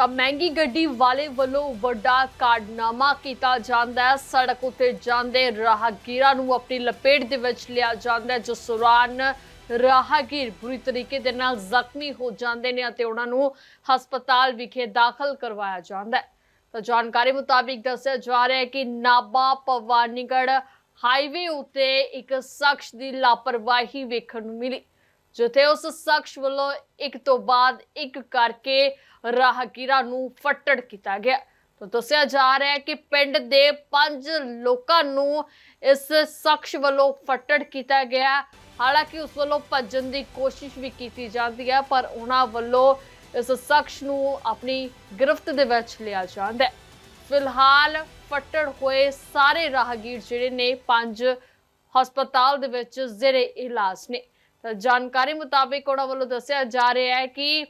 ਤਾਂ ਮਹਿੰਗੀ ਗੱਡੀ ਵਾਲੇ ਵੱਲੋਂ ਵੱਡਾ ਕਾਰਨਾਮਾ ਕੀਤਾ ਜਾਂਦਾ ਹੈ। ਸੜਕ ਉੱਤੇ ਜਾਂਦੇ ਰਾਹਗੀਰਾਂ ਨੂੰ ਆਪਣੀ ਲਪੇਟ ਦੇ ਵਿੱਚ ਲਿਆ ਜਾਂਦਾ ਹੈ। ਜਿਸ ਦੌਰਾਨ ਰਾਹਗੀਰ ਬੁਰੀ ਤਰੀਕੇ ਦੇ ਨਾਲ ਜ਼ਖਮੀ ਹੋ ਜਾਂਦੇ ਨੇ ਅਤੇ ਉਹਨਾਂ ਨੂੰ ਹਸਪਤਾਲ ਵਿਖੇ ਦਾਖਲ ਕਰਵਾਇਆ ਜਾਂਦਾ ਹੈ। ਤਾਂ ਜਾਣਕਾਰੀ ਮੁਤਾਬਿਕ ਦੱਸਿਆ ਜਾ ਰਿਹਾ ਹੈ ਕਿ ਨਾਬਾ ਭਵਾਨੀਗੜ੍ਹ ਹਾਈਵੇ ਉੱਤੇ ਇੱਕ ਸ਼ਖਸ ਦੀ ਲਾਪਰਵਾਹੀ ਵੇਖਣ ਨੂੰ ਮਿਲੀ। ਜਿੱਥੇ ਉਸ ਸ਼ਖਸ ਵੱਲੋਂ ਇੱਕ ਤੋਂ ਬਾਅਦ ਇੱਕ ਕਰਕੇ ਰਾਹਗੀਰਾਂ ਨੂੰ ਫੱਟੜ ਕੀਤਾ ਗਿਆ। ਤਾਂ ਦੱਸਿਆ ਜਾ ਰਿਹਾ ਹੈ ਕਿ ਪਿੰਡ ਦੇ ਪੰਜ ਲੋਕਾਂ ਨੂੰ ਇਸ ਸ਼ਖਸ ਵੱਲੋਂ ਫੱਟੜ ਕੀਤਾ ਗਿਆ। ਹਾਲਾਂਕਿ ਉਸ ਵੱਲੋਂ ਭੱਜਣ ਦੀ ਕੋਸ਼ਿਸ਼ ਵੀ ਕੀਤੀ ਜਾਂਦੀ ਹੈ, ਪਰ ਉਹਨਾਂ ਵੱਲੋਂ ਇਸ ਸ਼ਖਸ ਨੂੰ ਆਪਣੀ ਗ੍ਰਿਫਤ ਦੇ ਵਿੱਚ ਲਿਆ ਜਾਂਦਾ ਹੈ। ਫਿਲਹਾਲ ਫੱਟੜ ਹੋਏ ਸਾਰੇ ਰਾਹਗੀਰ ਜਿਹੜੇ ਨੇ ਪੰਜ ਹਸਪਤਾਲ ਦੇ ਵਿੱਚ ਜ਼ੇਰੇ ਇਲਾਜ ਨੇ। ਜਾਣਕਾਰੀ ਮੁਤਾਬਿਕ ਉਹਨਾਂ ਵੱਲੋਂ ਦੱਸਿਆ ਜਾ ਰਿਹਾ ਹੈ ਕਿ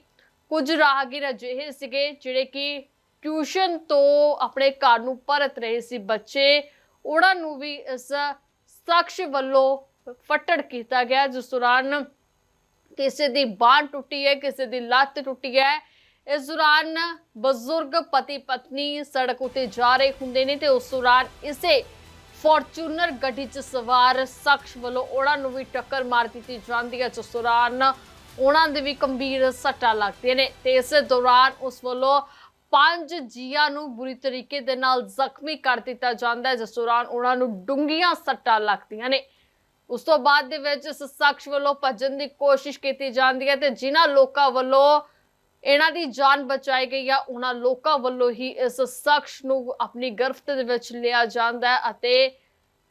ਕੁਝ ਰਾਹਗੀਰ ਅਜਿਹੇ ਸੀਗੇ ਜਿਹੜੇ ਕਿ ਟਿਊਸ਼ਨ ਤੋਂ ਆਪਣੇ ਘਰ ਨੂੰ ਪਰਤ ਰਹੇ ਸੀ। ਬੱਚੇ ਉਹਨਾਂ ਨੂੰ ਵੀ ਇਸ ਸ਼ਖਸ ਵੱਲੋਂ ਫੱਟੜ ਕੀਤਾ ਗਿਆ, ਜਿਸ ਦੌਰਾਨ ਕਿਸੇ ਦੀ ਬਾਂਹ ਟੁੱਟੀ ਹੈ, ਕਿਸੇ ਦੀ ਲੱਤ ਟੁੱਟੀ ਹੈ। ਇਸ ਦੌਰਾਨ ਬਜ਼ੁਰਗ ਪਤੀ ਪਤਨੀ ਸੜਕ ਉਤੇ ਜਾ ਰਹੇ ਹੁੰਦੇ ਨੇ ਤੇ ਉਸ ਦੌਰਾਨ ਇਸੇ ਫੋਰਚੂਨਰ ਗੱਡੀ 'ਚ ਸਵਾਰ ਸ਼ਖਸ ਵੱਲੋਂ ਉਹਨਾਂ ਨੂੰ ਵੀ ਟੱਕਰ ਮਾਰ ਦਿੱਤੀ ਜਾਂਦੀ ਹੈ, ਜਿਸ ਦੌਰਾਨ ਉਹਨਾਂ ਦੇ ਵੀ ਗੰਭੀਰ ਸੱਟਾਂ ਲੱਗਦੀਆਂ ਨੇ ਤੇ ਇਸ ਦੌਰਾਨ ਉਸ ਵੱਲੋਂ ਪੰਜ ਜੀਆਂ ਨੂੰ ਬੁਰੀ ਤਰੀਕੇ ਦੇ ਨਾਲ ਜ਼ਖਮੀ ਕਰ ਦਿੱਤਾ ਜਾਂਦਾ ਹੈ, ਜਿਸ ਦੌਰਾਨ ਉਹਨਾਂ ਨੂੰ ਡੂੰਘੀਆਂ ਸੱਟਾਂ ਲੱਗਦੀਆਂ ਨੇ। ਉਸ ਤੋਂ ਬਾਅਦ ਦੇ ਵਿੱਚ ਇਸ ਸ਼ਖਸ ਵੱਲੋਂ ਭੱਜਣ ਦੀ ਕੋਸ਼ਿਸ਼ ਕੀਤੀ ਜਾਂਦੀ ਹੈ ਤੇ ਜਿਨ੍ਹਾਂ ਲੋਕਾਂ ਵੱਲੋਂ ਇਹਨਾਂ ਦੀ ਜਾਨ ਬਚਾਈ ਗਈ ਆ। ਉਹਨਾਂ ਲੋਕਾਂ ਵੱਲੋਂ ਹੀ ਇਸ ਸ਼ਖਸ ਨੂੰ ਆਪਣੀ ਗ੍ਰਿਫਤ ਦੇ ਵਿੱਚ ਲਿਆ ਜਾਂਦਾ ਹੈ ਅਤੇ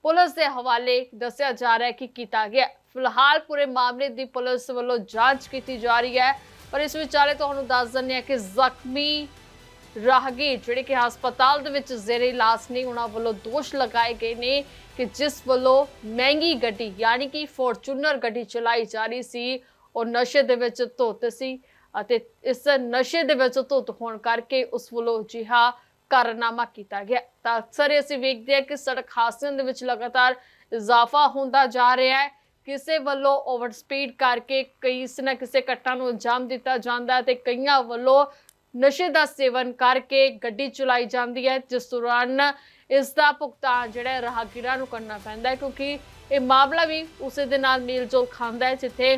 ਪੁਲਿਸ ਦੇ ਹਵਾਲੇ ਦੱਸਿਆ ਜਾ ਰਿਹਾ ਹੈ ਕਿ ਕੀਤਾ ਗਿਆ ਫਿਲਹਾਲ ਪੂਰੇ ਮਾਮਲੇ ਦੀ ਪੁਲਿਸ ਵੱਲੋਂ ਜਾਂਚ ਕੀਤੀ ਜਾ ਰਹੀ ਹੈ। ਪਰ ਇਸ ਵਿਚਾਲੇ ਤੁਹਾਨੂੰ ਦੱਸ ਦਿੰਦੇ ਹਾਂ ਕਿ ਜ਼ਖਮੀ ਰਾਹਗੀਰ, ਜਿਹੜੇ ਕਿ ਹਸਪਤਾਲ ਦੇ ਵਿੱਚ ਜ਼ੇਰੇ ਇਲਾਜ ਨੇ ਉਹਨਾਂ ਵੱਲੋਂ ਦੋਸ਼ ਲਗਾਏ ਗਏ ਨੇ ਕਿ ਜਿਸ ਵੱਲੋਂ ਮਹਿੰਗੀ ਗੱਡੀ, ਯਾਨੀ ਕਿ ਫੋਰਚੂਨਰ ਗੱਡੀ ਚਲਾਈ ਜਾ ਰਹੀ ਸੀ, ਉਹ ਨਸ਼ੇ ਦੇ ਵਿੱਚ ਧੁੱਤ ਸੀ। ਅਤੇ ਇਸ ਨਸ਼ੇ ਦੇ ਵਿੱਚ ਧੁੱਤ ਹੋਣ ਕਰਕੇ ਉਸ ਵੱਲੋਂ ਜਿਹਾ ਕਾਰਨਾਮਾ ਕੀਤਾ ਗਿਆ। ਤਾਂ ਅਕਸਰ ਅਸੀਂ ਵੇਖਦੇ ਹਾਂ ਕਿ ਸੜਕ ਹਾਦਸਿਆਂ ਦੇ ਵਿੱਚ ਲਗਾਤਾਰ ਇਜ਼ਾਫਾ ਹੁੰਦਾ ਜਾ ਰਿਹਾ ਹੈ। ਕਿਸੇ ਵੱਲੋਂ ਓਵਰ ਸਪੀਡ ਕਰਕੇ ਕਈ ਨਾ ਕਿਸੇ ਘਟਨਾ ਨੂੰ ਅੰਜਾਮ ਦਿੱਤਾ ਜਾਂਦਾ ਹੈ ਤੇ ਕਈਆਂ ਵੱਲੋਂ ਨਸ਼ੇ ਦਾ ਸੇਵਨ ਕਰਕੇ ਗੱਡੀ ਚਲਾਈ ਜਾਂਦੀ ਹੈ, ਜਿਸ ਦੌਰਾਨ ਇਸ ਦਾ ਭੁਗਤਾਨ ਜਿਹੜਾ ਰਾਹਗੀਰਾਂ ਨੂੰ ਕਰਨਾ ਪੈਂਦਾ ਹੈ ਕਿਉਂਕਿ ਇਹ ਮਾਮਲਾ ਵੀ ਉਸੇ ਦੇ ਨਾਲ ਮੇਲਜੋਲ ਖਾਂਦਾ ਹੈ, ਜਿੱਥੇ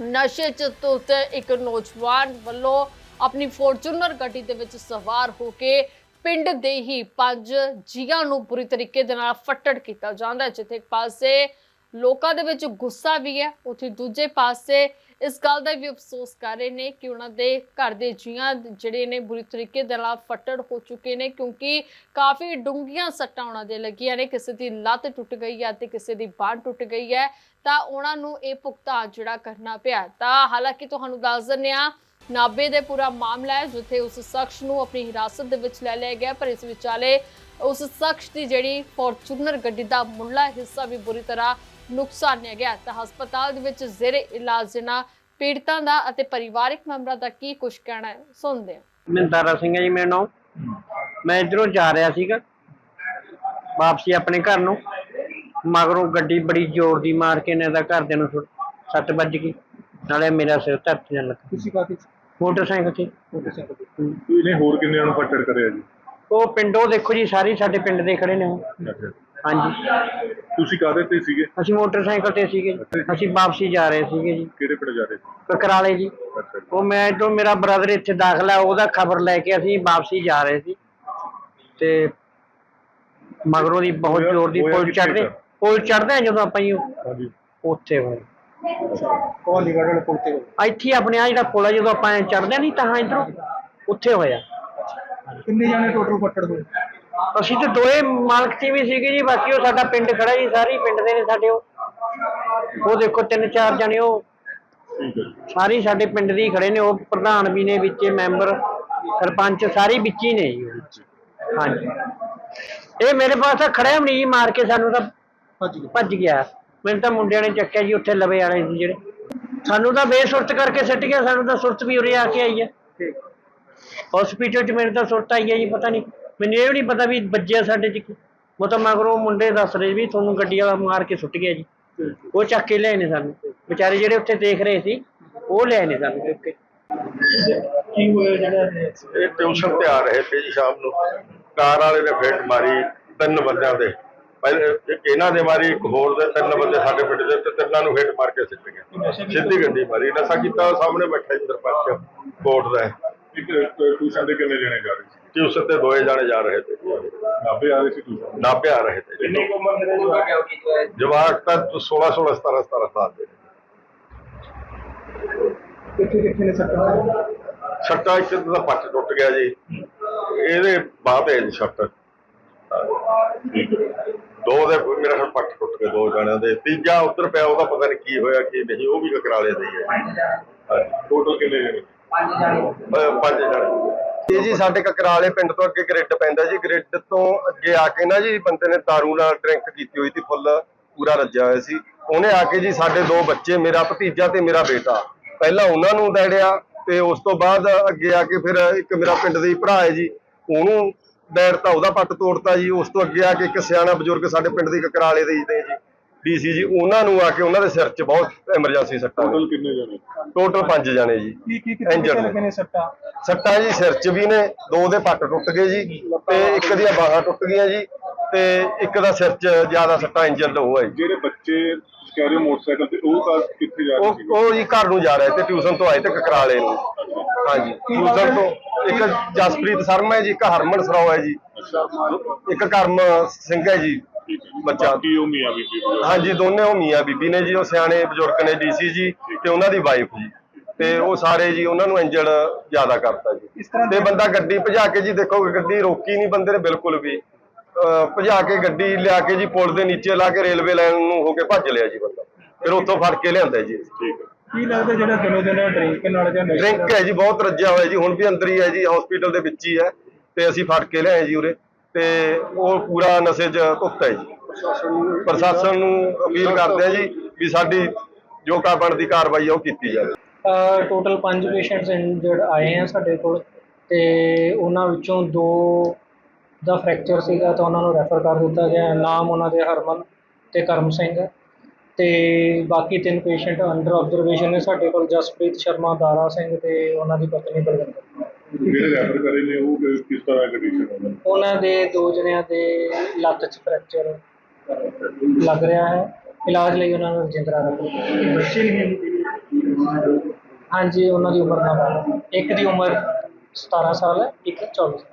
ਨਸ਼ੇ ਚ ਧੁੱਤ ਇੱਕ ਨੌਜਵਾਨ ਵੱਲੋਂ ਆਪਣੀ ਫੋਰਚੂਨਰ ਗੱਡੀ ਦੇ ਵਿੱਚ ਸਵਾਰ ਹੋ ਕੇ ਪਿੰਡ ਦੇ ਹੀ ਪੰਜ ਜੀਆਂ ਨੂੰ ਬੁਰੀ ਤਰੀਕੇ ਦੇ ਨਾਲ ਫੱਟੜ ਕੀਤਾ ਜਾਂਦਾ ਹੈ, ਜਿੱਥੇ ਇੱਕ ਪਾਸੇ ਲੋਕਾਂ ਦੇ ਵਿੱਚ ਗੁੱਸਾ ਵੀ ਹੈ, ਉੱਥੇ ਦੂਜੇ ਪਾਸੇ ਇਸ ਗੱਲ ਦਾ ਵੀ ਅਫਸੋਸ ਕਰ ਰਹੇ ਨੇ ਕਿ ਉਹਨਾਂ ਦੇ ਘਰ ਦੇ ਜੀਆਂ ਜਿਹੜੇ ਨੇ ਬੁਰੀ ਤਰੀਕੇ ਦੇ ਨਾਲ ਫੱਟੜ ਹੋ ਚੁੱਕੇ ਨੇ ਕਿਉਂਕਿ ਕਾਫੀ ਡੂੰਘੀਆਂ ਸੱਟਾਂ ਉਹਨਾਂ ਦੇ ਲੱਗੀਆਂ ਨੇ। ਕਿਸੇ ਦੀ ਲੱਤ ਟੁੱਟ ਗਈ ਹੈ ਤੇ ਕਿਸੇ ਦੀ ਬਾਂਹ ਟੁੱਟ ਗਈ ਹੈ ਤਾਂ ਉਹਨਾਂ ਨੂੰ ਇਹ ਭੁਗਤਾਨ ਜਿਹੜਾ ਕਰਨਾ ਪਿਆ ਤਾਂ ਹਾਲਾਂਕਿ ਤੁਹਾਨੂੰ ਦੱਸ ਦਿੰਦੇ ਹਾਂ ਨਾਬੇ ਦੇ ਪੂਰਾ ਮਾਮਲਾ ਹੈ ਜਿੱਥੇ ਉਸ ਸ਼ਖਸ ਨੂੰ ਆਪਣੀ ਹਿਰਾਸਤ ਦੇ ਵਿੱਚ ਲੈ ਲਿਆ ਗਿਆ ਪਰ ਇਸ ਵਿਚਾਲੇ ਉਸ ਸ਼ਖਸ ਦੀ ਜਿਹੜੀ ਫੋਰਚੂਨਰ ਗੱਡੀ ਦਾ ਮੁੱਢਲਾ ਹਿੱਸਾ ਵੀ ਬੁਰੀ ਤਰ੍ਹਾਂ ਨੁਕਸਾਨਿਆ ਗਿਆ ਤਾਂ ਹਸਪਤਾਲ ਦੇ ਵਿੱਚ ਜ਼ੇਰੇ ਇਲਾਜ ਜਨਾ ਪੀੜਤਾਂ ਦਾ ਅਤੇ ਪਰਿਵਾਰਕ ਮੈਂਬਰਾਂ ਦਾ ਕੀ ਕੁਝ ਕਹਿਣਾ ਹੈ? ਸੁਣਦੇ ਹਾਂ। ਮਹਿੰਦਾਰਾ ਸਿੰਘ ਹੈ ਜੀ ਮੇਰਾ ਨਾਮ। ਮੈਂ ਇਧਰੋਂ ਜਾ ਰਿਹਾ ਸੀਗਾ ਵਾਪਸੀ ਆਪਣੇ ਘਰ ਨੂੰ। ਮਗਰੋਂ ਗੱਡੀ ਬੜੀ ਜ਼ੋਰ ਦੀ ਮਾਰ ਕੇ ਨੇ ਦਾ ਘਰਦਿਆਂ ਨੂੰ ਸੁੱਟ- ਸੱਟ ਵੱਜ ਗਈ। ਨਾਲੇ ਮੇਰਾ ਸਿਰ ਧਰਤੀ ਨਾਲ ਲੱਗਾ। ਤੁਸੀਂ ਕਾਹਦੇ ਚ? ਮੋਟਰਸਾਈਕਲ ਸੀ ਮੋਟਰਸਾਈਕਲ ਤੇ। ਇਹਨੇ ਹੋਰ ਕਿੰਨਿਆਂ ਨੂੰ ਫੱਟੜ ਕਰਿਆ ਜੀ? ਉਹ ਪਿੰਡੋਂ ਦੇਖੋ ਜੀ ਸਾਰੇ ਸਾਡੇ ਪਿੰਡ ਦੇ ਖੜੇ ਨੇ ਉਹ। ਹਾਂਜੀ। ਤੁਸੀਂ ਕਾਹਦੇ ਤੇ ਸੀਗੇ? ਅਸੀਂ ਮੋਟਰਸਾਈਕਲ ਤੇ ਸੀਗੇ ਅਸੀਂ ਵਾਪਸੀ ਜਾ ਰਹੇ ਸੀਗੇ ਜੀ। ਕਿਹੜੇ ਪਿੰਡ ਜਾ ਰਹੇ ਸੀ? ਕਕਰਾਲੇ ਜੀ। ਅੱਛਾ ਜੀ। ਉਹ ਮੈਂ ਤੋਂ ਮੇਰਾ ਬ੍ਰਦਰ ਇੱਥੇ ਦਾਖਲ ਹੈ ਉਹਦਾ ਖਬਰ ਲੈ ਕੇ ਅਸੀਂ ਵਾਪਸੀ ਜਾ ਰਹੇ ਸੀ। ਤੇ ਮਗਰੋਂ ਦੀ ਬਹੁਤ ਹੋਇਆ- ਜ਼ੋਰ ਦੀ ਹੋਇਆ ਪੁਲ ਕਿੱਥੇ ਚੜਦੇ? ਪੁਲ ਚੜਦੇ ਆ ਜਦੋਂ ਆਪਾਂ ਜੀ ਹਾਂਜੀ। ਉੱਥੇ ਹੋਏ। ਹੋ ਇੱਥੇ ਹੀ ਆਪਣੇ ਆ ਜਿਹੜਾ ਪੁਲ ਆ ਜਦੋਂ ਆਪਾਂ ਚੜਦੇ ਨਹੀਂ ਤਾਂ ਇਧਰੋਂ ਉੱਥੇ ਹੋਇਆ। ਕਿੰਨੇ ਜਾਣੇ ਟੋਟਲ ਫੱਟੜ ਹੋਏ? ਅਸੀਂ ਤੇ ਦੋਏ ਮਾਲਕ ਤੇ ਵੀ ਸੀਗੇ ਜੀ ਬਾਕੀ ਉਹ ਸਾਡਾ ਪਿੰਡ ਖੜਾ ਜੀ ਸਾਰੇ ਪਿੰਡ ਦੇ ਨੇ ਸਾਡੇ ਉਹ। ਉਹ ਦੇਖੋ ਤਿੰਨ ਚਾਰ ਜਣੇ ਉਹ। ਸਾਰੇ ਸਾਡੇ ਪਿੰਡ ਦੇ ਖੜੇ ਨੇ ਉਹ ਪ੍ਰਧਾਨ ਵੀ ਨੇ ਵਿੱਚੇ ਮੈਂਬਰ ਸਰਪੰਚ ਸਾਰੇ ਵਿੱਚ ਹੀ ਨੇ ਜੀ। ਹਾਂਜੀ। ਇਹ ਮੇਰੇ ਪਾਸ ਖੜਿਆ ਵੀ ਨਹੀਂ ਜੀ ਮਾਰ ਕੇ ਸਾਨੂੰ ਤਾਂ ਭੱਜ ਗਿਆ। ਮੈਨੂੰ ਤਾਂ ਮੁੰਡਿਆਂ ਨੇ ਚੱਕਿਆ ਜੀ ਉੱਥੇ ਲਵੇ ਵਾਲੇ ਸੀ ਜਿਹੜੇ। ਸਾਨੂੰ ਤਾਂ ਬੇਸੁਰਤ ਕਰਕੇ ਸਿੱਟ ਗਿਆ ਸਾਨੂੰ ਤਾਂ ਸੁਰਤ ਵੀ ਉਰੇ ਆ ਕੇ ਆਈ ਹੈ। ਠੀਕ। ਹਸਪੀਟਲ 'ਚ ਮੇਰੇ ਤਾਂ ਸੁਰਤ ਆਈ ਹੈ ਜੀ ਪਤਾ ਨਹੀਂ ਮੈਨੂੰ ਇਹ ਵੀ ਨਹੀਂ ਪਤਾ ਵੀ ਵੱਜਿਆ ਸਾਡੇ 'ਚ ਕੀ ਤਾਂ ਮਗਰੋਂ ਮੁੰਡੇ ਦੱਸ ਰਹੇ ਵੀ ਤੁਹਾਨੂੰ ਗੱਡੀ ਵਾਲਾ ਮਾਰ ਕੇ ਸੁੱਟ ਗਿਆ ਜੀ। ਉਹ ਚੱਕ ਕੇ ਲਿਆਏ ਨੇ ਸਾਨੂੰ। ਵਿਚਾਰੇ ਜਿਹੜੇ ਉੱਥੇ ਦੇਖ ਰਹੇ ਸੀ ਉਹ ਲਿਆਏ ਨੇ ਸਾਨੂੰ ਕੇ। ਕੀ ਹੋਇਆ ਜਿਹੜਾ ਇਹ ਟਿਊਸ਼ਨ ਤੇ ਆ ਰਹੇ ਸੀ ਜੀ ਸ਼ਾਮ ਨੂੰ। ਕਾਰ ਵਾਲੇ ਨੇ ਫੇਟ ਮਾਰੀ ਤਿੰਨ ਬੰਦਿਆਂ ਦੇ। ਪਹਿਲੇ ਇੱਕ ਇਹਨਾਂ ਦੇ ਮਾਰੀ ਇੱਕ ਹੋਰ ਦੇ ਤਿੰਨ ਬੰਦੇ ਸਾਡੇ ਪਿੰਡ ਦੇ ਤੇ ਤਿੰਨਾਂ ਨੂੰ ਫੇਟ ਮਾਰ ਕੇ ਸਿੱਟ ਗਏ। ਸਿੱਧੀ ਗੱਡੀ ਮਾਰੀ। ਨਸ਼ਾ ਕੀਤਾ ਸਾਹਮਣੇ ਬੈਠਾ ਜੀ ਸਰਪੰਚ ਕੋਟ ਦਾ। ਇੱਕ ਟਿਊਸ਼ਨ ਦੇ ਕਿੰਨੇ ਜਣੇ ਜਾ ਰਹੇ ਸੀ? ਟਿਊਸ਼ਨ ਤੇ ਦੋਏ ਜਾਣੇ ਜਾ ਰਹੇ ਤੇ। ਨਾਭੇ ਆ ਰਹੇ ਸੀ ਟਿਊਸ਼ਨ ਨਾਭੇ ਆ ਰਹੇ ਤੇ। ਕਿੰਨੀ ਕੁ ਉਮਰ ਦੇ ਜਵਾਕ? ਜਵਾਕ ਤਾਂ 16 16 17 17 ਸਾਲ ਦੇ ਕਿੱਥੇ ਕਿੱਥੇ ਨੇ ਸੱਟਾਂ? ਸੱਟਾ ਇੱਕ ਦਾ ਪੱਟ ਟੁੱਟ ਗਿਆ ਜੀ। ਇਹਦੇ ਬਾਅਦ ਹੈ ਜੀ ਸੱਟ। ਦੋ ਦੇ ਮੇਰਾ ਖਿਆਲ ਪੱਟ ਟੁੱਟ ਗਏ ਦੋ ਜਣਿਆਂ ਦੇ। ਤੀਜਾ ਉੱਧਰ ਪਿਆ ਉਹਦਾ ਪਤਾ ਨਹੀਂ ਕੀ ਹੋਇਆ ਕੀ ਨਹੀਂ ਉਹ ਵੀ ਕਕਰਾਲੇ ਦੇ ਹੀ ਹੈ। ਟੋਟਲ ਕਿੰਨੇ ਜਣੇ। ਅਹ ਪੰਜ ਜਣੇ। ਇਹ ਜੀ ਸਾਡੇ ਕਕਰਾਲੇ ਪਿੰਡ ਤੋਂ ਅੱਗੇ ਗ੍ਰਿਡ ਪੈਂਦਾ ਜੀ। ਗ੍ਰਿਡ ਤੋਂ ਅੱਗੇ ਆ ਕੇ ਨਾ ਜੀ ਬੰਦੇ ਨੇ ਦਾਰੂ ਨਾਲ ਡਰਿੰਕ ਕੀਤੀ ਹੋਈ ਸੀ, ਫੁੱਲ ਪੂਰਾ ਰੱਜਿਆ ਹੋਇਆ ਸੀ। ਉਹਨੇ ਆ ਕੇ ਜੀ ਸਾਡੇ ਦੋ ਬੱਚੇ, ਮੇਰਾ ਭਤੀਜਾ ਤੇ ਮੇਰਾ ਬੇਟਾ। ਪਹਿਲਾਂ ਉਹਨਾਂ ਨੂੰ ਦੈੜਿਆ ਤੇ ਉਸ ਤੋਂ ਬਾਅਦ ਅੱਗੇ ਆ ਕੇ ਫਿਰ ਇੱਕ ਮੇਰਾ ਪਿੰਡ ਦੇ ਭਰਾ ਹੈ ਜੀ। ਉਹਨੂੰ ਦੈੜਤਾ, ਉਹਦਾ ਪੱਟ ਤੋੜਤਾ ਜੀ। ਉਸ ਤੋਂ ਅੱਗੇ ਆ ਕੇ ਇੱਕ ਸਿਆਣਾ ਬਜ਼ੁਰਗ ਸਾਡੇ ਪਿੰਡ ਦੇ ਕਕਰਾਲੇ ਦੇ ਨੇ ਜੀ। ਡੀਸੀ ਜੀ ਉਹਨਾਂ ਨੂੰ ਆ ਕੇ ਉਹਨਾਂ ਦੇ ਸਿਰ 'ਚ ਬਹੁਤ ਐਮਰਜੈਂਸੀ ਸੱਟਾਂ ਟੋਟਲ ਕਿੰਨੇ ਜਣੇ? ਟੋਟਲ ਪੰਜ ਜਣੇ ਜੀ ਕੀ ਕੀ ਕਿੱਥੇ Injured ਕਿੱਥੇ ਨੇ। ਲੱਗੇ ਨੇ ਸੱਟਾਂ? ਸੱਟਾਂ ਜੀ ਸਿਰ 'ਚ ਵੀ ਨੇ ਦੋ ਦੇ ਪੱਟ ਟੁੱਟ ਗਏ ਜੀ ਤੇ ਇੱਕ ਦੀਆਂ ਬਾਹਾਂ ਟੁੱਟ ਗਈਆਂ ਜੀ ਤੇ ਇੱਕ ਦਾ ਸਿਰ 'ਚ ਜ਼ਿਆਦਾ ਸੱਟਾਂ ਇੰਜਰਡ ਹੋਇਆ ਜੀ। ਜਿਹੜੇ ਬੱਚੇ ਕਹਿ ਰਹੇ ਮੋਟਰਸਾਈਕਲ ਤੇ ਉਹ ਤਾਂ ਕਿੱਥੇ ਜਾ ਰਹੇ ਉਹ ਸੀ? ਉਹ ਜੀ ਘਰ ਨੂੰ ਜਾ ਰਹੇ ਤੇ ਟਿਊਸ਼ਨ ਤੋਂ ਆਏ ਤੇ ਕਕਰਾਲੇ ਨੂੰ। ਹਾਂਜੀ ਟਿਊਸ਼ਨ ਤੋਂ ਇੱਕ ਜਸਪ੍ਰੀਤ ਸ਼ਰਮਾ ਹੈ ਜੀ ਇੱਕ ਹਰਮਨ ਸਰਾਓ ਹੈ ਜੀ। ਇੱਕ ਕਰਮ ਸਿੰਘ ਹੈ ਜੀ। ਬੱਚਾ। ਬਾਕੀ ਉਹ ਮੀਆਂ ਬੀਬੀ ਵਗੈਰਾ। ਹਾਂਜੀ ਦੋਨੇ ਉਹ ਮੀਆਂ ਬੀਬੀ ਨੇ ਜੀ ਉਹ ਸਿਆਣੇ ਬਜ਼ੁਰਗ ਨੇ ਡੀਸੀ ਜੀ ਤੇ ਉਹਨਾਂ ਦੀ ਵਾਈਫ ਜੀ। ਤੇ ਉਹ ਸਾਰੇ ਜੀ ਉਹਨਾਂ ਨੂੰ ਇੰਜਰਡ ਜ਼ਿਆਦਾ ਕਰਤਾ ਜੀ। ਇਸ ਤਰ੍ਹਾਂ ਤੇ ਬੰਦਾ ਗੱਡੀ ਭਜਾ ਕੇ ਜੀ ਦੇਖੋ ਗੱਡੀ ਰੋਕੀ ਨਹੀਂ ਬੰਦੇ ਨੇ ਬਿਲਕੁਲ ਵੀ। ਅਹ ਭਜਾ ਕੇ ਗੱਡੀ ਲਿਆ ਕੇ ਜੀ ਪੁਲ ਦੇ ਨੀਚੇ ਲਾ ਕੇ ਰੇਲਵੇ ਲਾਈਨ ਨੂੰ ਹੋ ਕੇ ਭੱਜ ਲਿਆ ਜੀ ਬੰਦਾ। ਫਿਰ ਉੱਥੋਂ ਫੜ ਕੇ ਲਿਆਂਦਾ ਜੀ। ਠੀਕ ਹੈ। ਕੀ ਲੱਗਦਾ ਜਿਹੜਾ ਦਿਨੋ ਦਿਨ ਡਰਿੰਕ ਨਾਲ ਜਾਂ ਨਸ਼ੇ ਡਰਿੰਕ ਹੈ ਜੀ ਬਹੁਤ ਰੱਜਿਆ ਹੋਇਆ ਜੀ। ਹੁਣ ਵੀ ਅੰਦਰ ਹੀ ਹੈ ਜੀ ਹਸਪੀਟਲ ਦੇ ਵਿੱਚ ਹੀ ਹੈ। ਤੇ ਅਸੀਂ ਫੜ ਕੇ ਲਿਆਏ ਜੀ ਉਰੇ। ਤੇ ਉਹ ਪੂਰਾ ਨਸ਼ੇ 'ਚ ਧੁੱਤ ਹੈ ਜੀ। ਪ੍ਰਸ਼ਾਸਨ ਨੂੰ ਅਪੀਲ ਕਰਦੇ ਆ ਜੀ ਵੀ ਸਾਡੀ ਜੋ ਕਾ ਬਣਦੀ ਕਾਰਵਾਈ ਆ ਉਹ ਕੀਤੀ ਜਾਵੇ। ਟੋਟਲ 5 ਪੇਸ਼ੈਂਟਸ ਇੰਜਰਡ ਆਏ ਆ ਸਾਡੇ ਕੋਲ ਤੇ ਉਹਨਾਂ ਵਿੱਚੋਂ ਦੋ ਦਾ ਫ੍ਰੈਕਚਰ ਸੀਗਾ ਤਾਂ ਉਹਨਾਂ ਨੂੰ ਰੈਫਰ ਕਰ ਦਿੱਤਾ ਗਿਆ। ਨਾਮ ਉਹਨਾਂ ਦੇ ਹਰਮਨ ਤੇ ਕਰਮ ਸਿੰਘ ਹੈ ਤੇ ਬਾਕੀ ਤਿੰਨ ਪੇਸ਼ੈਂਟ ਅੰਡਰ ਆਬਜ਼ਰਵੇਸ਼ਨ ਨੇ ਸਾਡੇ ਕੋਲ ਜਸਪ੍ਰੀਤ ਸ਼ਰਮਾ ਦਾਰਾ ਸਿੰਘ ਤੇ ਉਹਨਾਂ ਦੀ ਪਤਨੀ ਬਲਵਿੰਦਰ। ਜਿਹੜੇ ਰੈਫਰ ਕਰੇ ਨੇ ਉਹ ਕਿਸ ਤਰ੍ਹਾਂ ਕੰਡੀਸ਼ਨ ਦੀ? ਉਹਨਾਂ ਦੇ ਦੋ ਜਣਿਆਂ ਦੇ ਲੱਤ 'ਚ ਫ੍ਰੈਕਚਰ ਲੱਗ ਰਿਹਾ ਹੈ। ਇਲਾਜ ਲਈ ਉਹਨਾਂ ਨੂੰ ਰਜਿੰਦਰਾ ਰੱਖੋ। ਹਾਂਜੀ, ਉਹਨਾਂ ਦੀ ਉਮਰ ਨਾਲ। ਇੱਕ ਦੀ ਉਮਰ 17 ਸਾਲ ਹੈ, ਇੱਕ 24 ਸਾਲ।